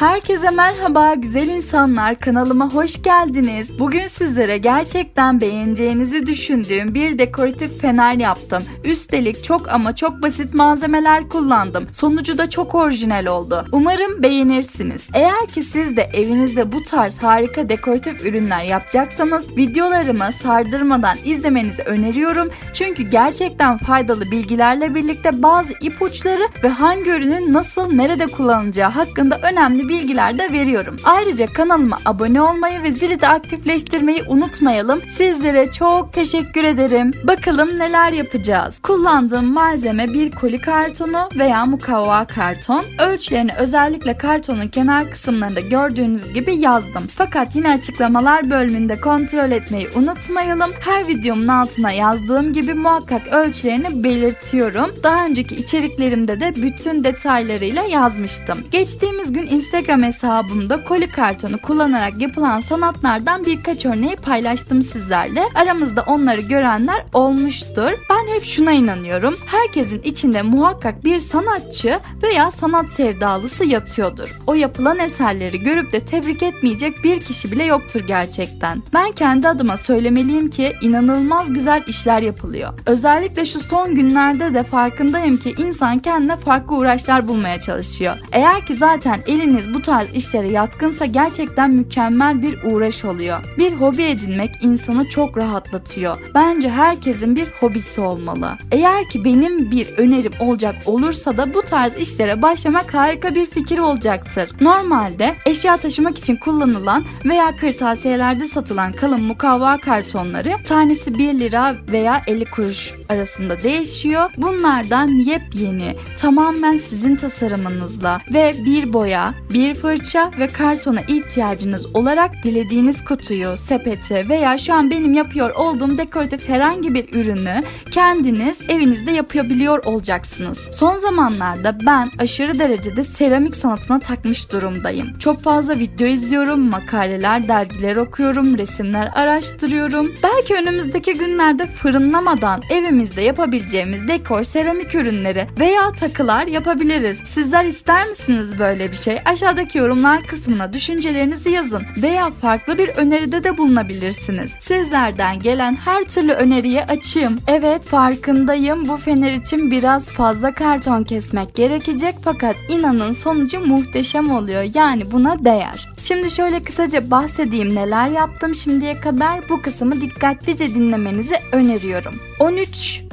Herkese merhaba güzel insanlar kanalıma hoş geldiniz. Bugün sizlere gerçekten beğeneceğinizi düşündüğüm bir dekoratif fener yaptım. Üstelik çok ama çok basit malzemeler kullandım. Sonucu da çok orijinal oldu. Umarım beğenirsiniz. Eğer ki siz de evinizde bu tarz harika dekoratif ürünler yapacaksanız videolarımı sardırmadan izlemenizi öneriyorum. Çünkü gerçekten faydalı bilgilerle birlikte bazı ipuçları ve hangi ürünün nasıl nerede kullanılacağı hakkında önemli bilgiler de veriyorum. Ayrıca kanalıma abone olmayı ve zili de aktifleştirmeyi unutmayalım. Sizlere çok teşekkür ederim. Bakalım neler yapacağız. Kullandığım malzeme bir koli kartonu veya mukavva karton. Ölçülerini özellikle kartonun kenar kısımlarında gördüğünüz gibi yazdım. Fakat yine açıklamalar bölümünde kontrol etmeyi unutmayalım. Her videomun altına yazdığım gibi muhakkak ölçülerini belirtiyorum. Daha önceki içeriklerimde de bütün detaylarıyla yazmıştım. Geçtiğimiz gün Instagram hesabımda koli kartonu kullanarak yapılan sanatlardan birkaç örneği paylaştım sizlerle. Aramızda onları görenler olmuştur. Ben hep şuna inanıyorum. Herkesin içinde muhakkak bir sanatçı veya sanat sevdalısı yatıyordur. O yapılan eserleri görüp de tebrik etmeyecek bir kişi bile yoktur gerçekten. Ben kendi adıma söylemeliyim ki inanılmaz güzel işler yapılıyor. Özellikle şu son günlerde de farkındayım ki insan kendine farklı uğraşlar bulmaya çalışıyor. Eğer ki zaten eliniz bu tarz işlere yatkınsa gerçekten mükemmel bir uğraş oluyor. Bir hobi edinmek insanı çok rahatlatıyor. Bence herkesin bir hobisi olmalı. Eğer ki benim bir önerim olacak olursa da bu tarz işlere başlamak harika bir fikir olacaktır. Normalde eşya taşımak için kullanılan veya kırtasiyelerde satılan kalın mukavva kartonları tanesi 1 lira veya 50 kuruş arasında değişiyor. Bunlardan yepyeni, tamamen sizin tasarımınızla ve bir boya, bir fırça ve kartona ihtiyacınız olarak dilediğiniz kutuyu, sepeti veya şu an benim yapıyor olduğum dekoratif herhangi bir ürünü kendiniz evinizde yapabiliyor olacaksınız. Son zamanlarda ben aşırı derecede seramik sanatına takmış durumdayım. Çok fazla video izliyorum, makaleler, dergiler okuyorum, resimler araştırıyorum. Belki önümüzdeki günlerde fırınlamadan evimizde yapabileceğimiz dekor seramik ürünleri veya takılar yapabiliriz. Sizler ister misiniz böyle bir şey? Aşağıdaki yorumlar kısmına düşüncelerinizi yazın veya farklı bir öneride de bulunabilirsiniz. Sizlerden gelen her türlü öneriye açığım. Evet farkındayım bu fener için biraz fazla karton kesmek gerekecek fakat inanın sonucu muhteşem oluyor. Yani buna değer. Şimdi şöyle kısaca bahsedeyim neler yaptım şimdiye kadar bu kısmı dikkatlice dinlemenizi öneriyorum.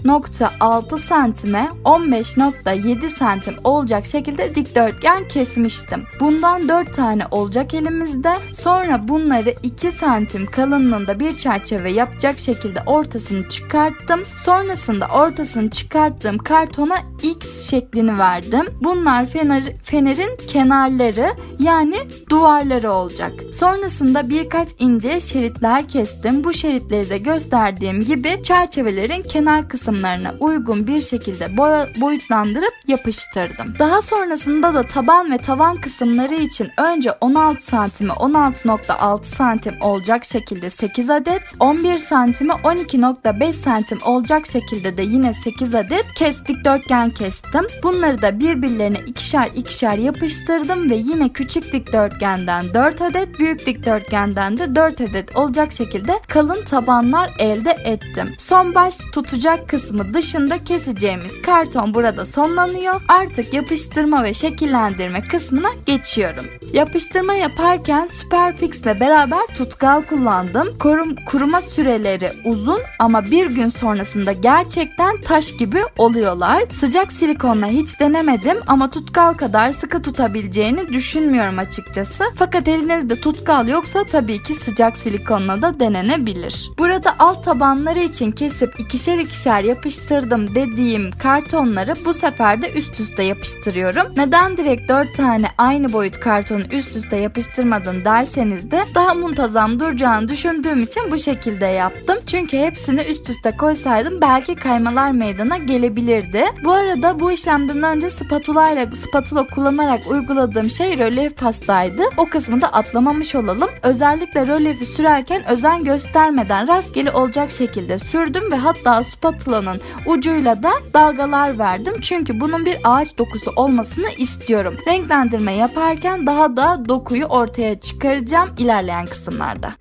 13.6 santime 15.7 santim olacak şekilde dikdörtgen kesmiştim. Bundan 4 tane olacak elimizde. Sonra bunları 2 santim kalınlığında bir çerçeve yapacak şekilde ortasını çıkarttım. Sonrasında ortasını çıkarttığım kartona X şeklini verdim. Bunlar fener, fenerin kenarları yani duvarları olacak. Sonrasında birkaç ince şeritler kestim. Bu şeritleri de gösterdiğim gibi çerçevelerin kenar kısımlarına uygun bir şekilde boya, boyutlandırıp yapıştırdım. Daha sonrasında da taban ve tavan kısımları için önce 16 santime 16.6 santim olacak şekilde 8 adet, 11 santime 12.5 santim olacak şekilde de yine 8 adet kes dikdörtgen kestim. Bunları da birbirlerine ikişer ikişer yapıştırdım ve yine küçük dikdörtgenden 4 adet, büyük dikdörtgenden de 4 adet olacak şekilde kalın tabanlar elde ettim. Son baş tutacak kısmı dışında keseceğimiz karton burada sonlanıyor. Artık yapıştırma ve şekillendirme kısmına geçiyorum. Yapıştırma yaparken Superfix ile beraber tutkal kullandım. Korum, kuruma süreleri uzun ama bir gün sonrasında gerçekten taş gibi oluyorlar. Sıcak silikonla hiç denemedim ama tutkal kadar sıkı tutabileceğini düşünmüyorum açıkçası. Fakat elinizde tutkal yoksa tabii ki sıcak silikonla da denenebilir. Burada alt tabanları için kesip ikişer ikişer yapıştırdım dediğim kartonları bu sefer de üst üste yapıştırıyorum. Neden direkt 4 tane aynı boyut kartonu üst üste yapıştırmadın derseniz de daha muntazam duracağını düşündüğüm için bu şekilde yaptım. Çünkü hepsini üst üste koysaydım belki kaymalar meydana gelebilirdi. Bu arada bu işlemden önce spatula ile spatula kullanarak uyguladığım şey rölyef pastaydı. O kısmı da atlamamış olalım. Özellikle rölyefi sürerken özen göstermeden rastgele olacak şekilde sürdüm ve hatta spatula tuğlanın ucuyla da dalgalar verdim. Çünkü bunun bir ağaç dokusu olmasını istiyorum. Renklendirme yaparken daha da dokuyu ortaya çıkaracağım ilerleyen kısımlarda.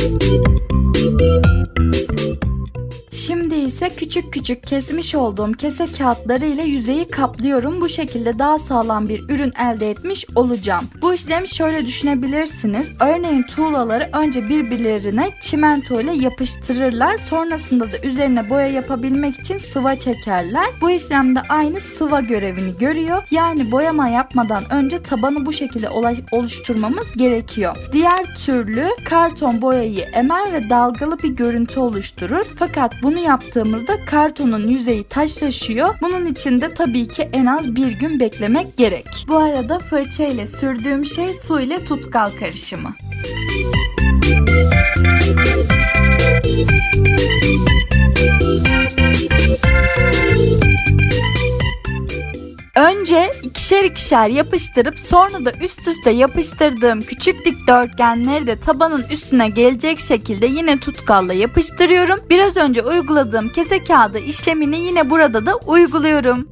Şimdi ise küçük küçük kesmiş olduğum kese kağıtları ile yüzeyi kaplıyorum. Bu şekilde daha sağlam bir ürün elde etmiş olacağım. Bu işlemi şöyle düşünebilirsiniz. Örneğin tuğlaları önce birbirlerine çimento ile yapıştırırlar. Sonrasında da üzerine boya yapabilmek için sıva çekerler. Bu işlemde aynı sıva görevini görüyor. Yani boyama yapmadan önce tabanı bu şekilde oluşturmamız gerekiyor. Diğer türlü karton boyayı emer ve dalgalı bir görüntü oluşturur. Fakat bunu yaptığımızda kartonun yüzeyi taşlaşıyor. Bunun için de tabii ki en az bir gün beklemek gerek. Bu arada fırça ile sürdüğüm şey su ile tutkal karışımı. Önce ikişer ikişer yapıştırıp sonra da üst üste yapıştırdığım küçük dikdörtgenleri de tabanın üstüne gelecek şekilde yine tutkalla yapıştırıyorum. Biraz önce uyguladığım kese kağıdı işlemini yine burada da uyguluyorum.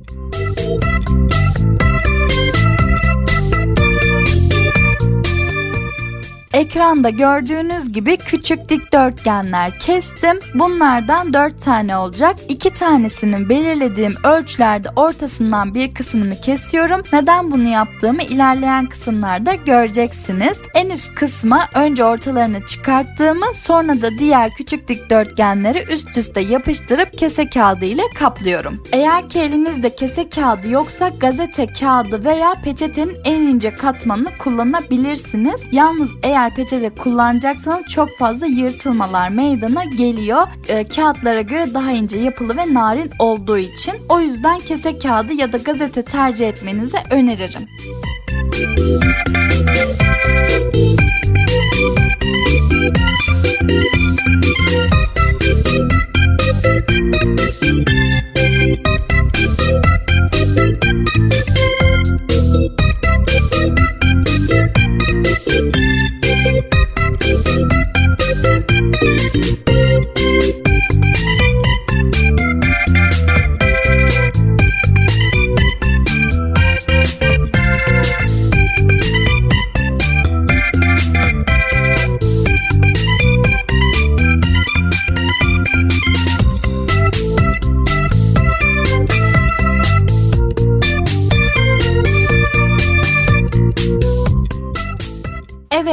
Ekranda gördüğünüz gibi küçük dikdörtgenler kestim. Bunlardan 4 tane olacak. 2 tanesinin belirlediğim ölçülerde ortasından bir kısmını kesiyorum. Neden bunu yaptığımı ilerleyen kısımlarda göreceksiniz. En üst kısma önce ortalarını çıkarttığımı sonra da diğer küçük dikdörtgenleri üst üste yapıştırıp kese kağıdı ile kaplıyorum. Eğer ki elinizde kese kağıdı yoksa gazete kağıdı veya peçetenin en ince katmanını kullanabilirsiniz. Yalnız eğer eğer peçete kullanacaksanız çok fazla yırtılmalar meydana geliyor. E, kağıtlara göre daha ince yapılı ve narin olduğu için. O yüzden kese kağıdı ya da gazete tercih etmenizi öneririm.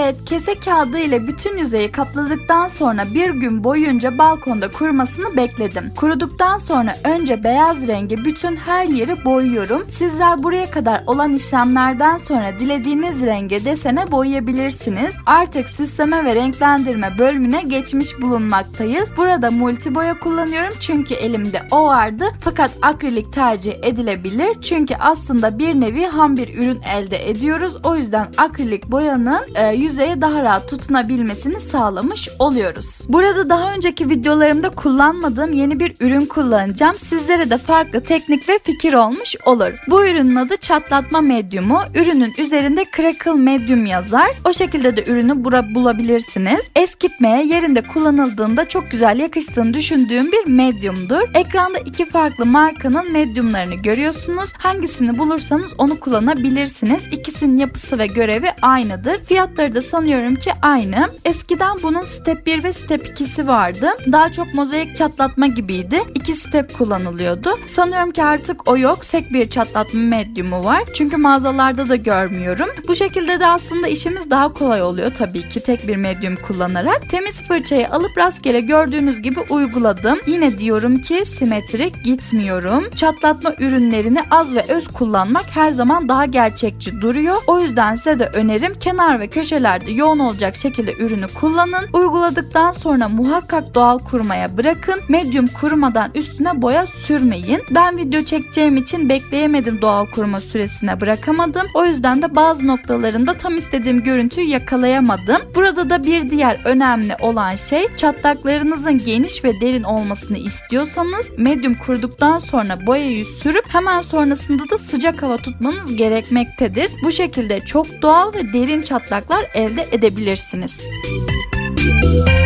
Evet, kese kağıdı ile bütün yüzeyi kapladıktan sonra bir gün boyunca balkonda kurumasını bekledim. Kuruduktan sonra önce beyaz rengi bütün her yeri boyuyorum. Sizler buraya kadar olan işlemlerden sonra dilediğiniz renge desene boyayabilirsiniz. Artık süsleme ve renklendirme bölümüne geçmiş bulunmaktayız. Burada multi boya kullanıyorum çünkü elimde o vardı. Fakat akrilik tercih edilebilir. Çünkü aslında bir nevi ham bir ürün elde ediyoruz. O yüzden akrilik boyanın e, yüzeye daha rahat tutunabilmesini sağlamış oluyoruz. Burada daha önceki videolarımda kullanmadığım yeni bir ürün kullanacağım. Sizlere de farklı teknik ve fikir olmuş olur. Bu ürünün adı çatlatma medyumu. Ürünün üzerinde crackle medium yazar. O şekilde de ürünü bura bulabilirsiniz. Eskitmeye yerinde kullanıldığında çok güzel yakıştığını düşündüğüm bir medyumdur. Ekranda iki farklı markanın medyumlarını görüyorsunuz. Hangisini bulursanız onu kullanabilirsiniz. İkisinin yapısı ve görevi aynıdır. Fiyatları da sanıyorum ki aynı. Eskiden bunun step 1 ve step 2'si vardı. Daha çok mozaik çatlatma gibiydi. İki step kullanılıyordu. Sanıyorum ki artık o yok. Tek bir çatlatma medyumu var. Çünkü mağazalarda da görmüyorum. Bu şekilde de aslında işimiz daha kolay oluyor tabii ki tek bir medyum kullanarak. Temiz fırçayı alıp rastgele gördüğünüz gibi uyguladım. Yine diyorum ki simetrik gitmiyorum. Çatlatma ürünlerini az ve öz kullanmak her zaman daha gerçekçi duruyor. O yüzden size de önerim kenar ve köşe köşelerde yoğun olacak şekilde ürünü kullanın. Uyguladıktan sonra muhakkak doğal kurumaya bırakın. Medium kurumadan üstüne boya sürmeyin. Ben video çekeceğim için bekleyemedim doğal kuruma süresine bırakamadım. O yüzden de bazı noktalarında tam istediğim görüntüyü yakalayamadım. Burada da bir diğer önemli olan şey çatlaklarınızın geniş ve derin olmasını istiyorsanız medium kuruduktan sonra boyayı sürüp hemen sonrasında da sıcak hava tutmanız gerekmektedir. Bu şekilde çok doğal ve derin çatlaklar elde edebilirsiniz. Müzik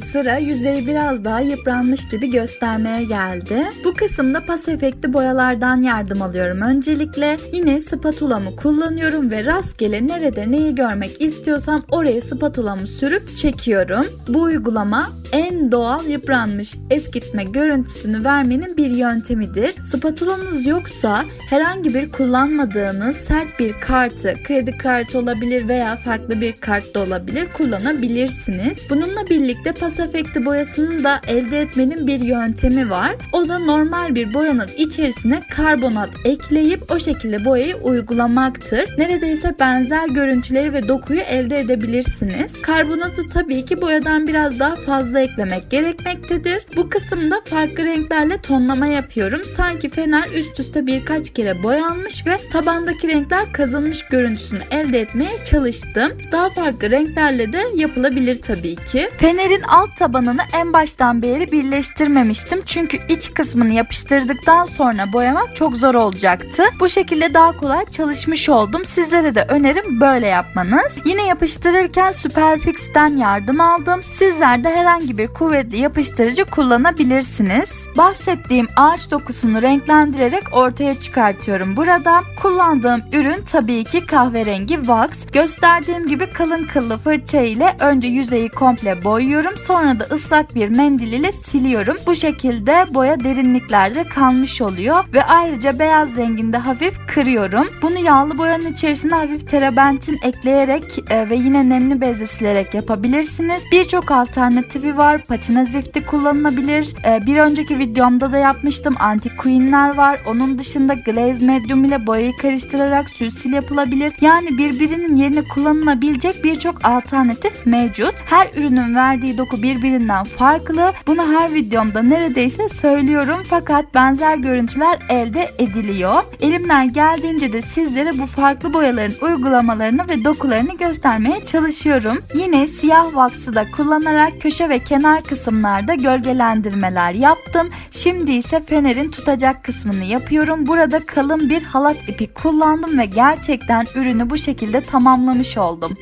sıra yüzeyi biraz daha yıpranmış gibi göstermeye geldi. Bu kısımda pas efekti boyalardan yardım alıyorum öncelikle. Yine spatulamı kullanıyorum ve rastgele nerede neyi görmek istiyorsam oraya spatulamı sürüp çekiyorum. Bu uygulama en doğal yıpranmış eskitme görüntüsünü vermenin bir yöntemidir. Spatulanız yoksa herhangi bir kullanmadığınız sert bir kartı, kredi kartı olabilir veya farklı bir kart da olabilir kullanabilirsiniz. Bununla birlikte pas efekti boyasını da elde etmenin bir yöntemi var. O da normal bir boyanın içerisine karbonat ekleyip o şekilde boyayı uygulamaktır. Neredeyse benzer görüntüleri ve dokuyu elde edebilirsiniz. Karbonatı tabii ki boyadan biraz daha fazla eklemek gerekmektedir. Bu kısımda farklı renklerle tonlama yapıyorum. Sanki fener üst üste birkaç kere boyanmış ve tabandaki renkler kazınmış görüntüsünü elde etmeye çalıştım. Daha farklı renklerle de yapılabilir tabii ki. Fenerin alt tabanını en baştan beri birleştirmemiştim. Çünkü iç kısmını yapıştırdıktan sonra boyamak çok zor olacaktı. Bu şekilde daha kolay çalışmış oldum. Sizlere de önerim böyle yapmanız. Yine yapıştırırken Superfix'ten yardım aldım. Sizler de herhangi bir kuvvetli yapıştırıcı kullanabilirsiniz. Bahsettiğim ağaç dokusunu renklendirerek ortaya çıkartıyorum burada. Kullandığım ürün tabii ki kahverengi wax. Gösterdiğim gibi kalın kıllı fırça ile önce yüzeyi komple boyuyorum. Sonra da ıslak bir mendil ile siliyorum. Bu şekilde boya derinliklerde kalmış oluyor ve ayrıca beyaz renginde hafif kırıyorum. Bunu yağlı boyanın içerisine hafif terebentin ekleyerek e, ve yine nemli bezle silerek yapabilirsiniz. Birçok alternatifi var. Patina zifti kullanılabilir. E, bir önceki videomda da yapmıştım. Antik queen'ler var. Onun dışında glaze medium ile boyayı karıştırarak sülsil yapılabilir. Yani birbirinin yerine kullanılabilecek birçok alternatif mevcut. Her ürünün verdiği doku birbirinden farklı. Bunu her videomda neredeyse söylüyorum fakat benzer görüntüler elde ediliyor. Elimden geldiğince de sizlere bu farklı boyaların uygulamalarını ve dokularını göstermeye çalışıyorum. Yine siyah wax'ı da kullanarak köşe ve kenar kısımlarda gölgelendirmeler yaptım. Şimdi ise fenerin tutacak kısmını yapıyorum. Burada kalın bir halat ipi kullandım ve gerçekten ürünü bu şekilde tamamlamış oldum.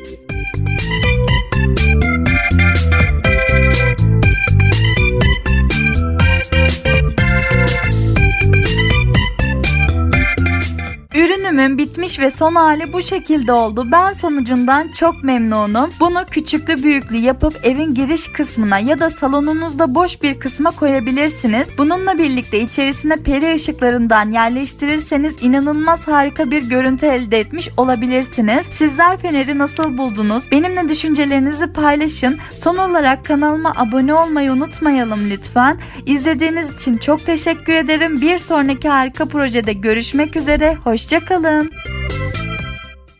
Ürünümün bitmiş ve son hali bu şekilde oldu. Ben sonucundan çok memnunum. Bunu küçüklü büyüklü yapıp evin giriş kısmına ya da salonunuzda boş bir kısma koyabilirsiniz. Bununla birlikte içerisine peri ışıklarından yerleştirirseniz inanılmaz harika bir görüntü elde etmiş olabilirsiniz. Sizler feneri nasıl buldunuz? Benimle düşüncelerinizi paylaşın. Son olarak kanalıma abone olmayı unutmayalım lütfen. İzlediğiniz için çok teşekkür ederim. Bir sonraki harika projede görüşmek üzere. Hoşçakalın.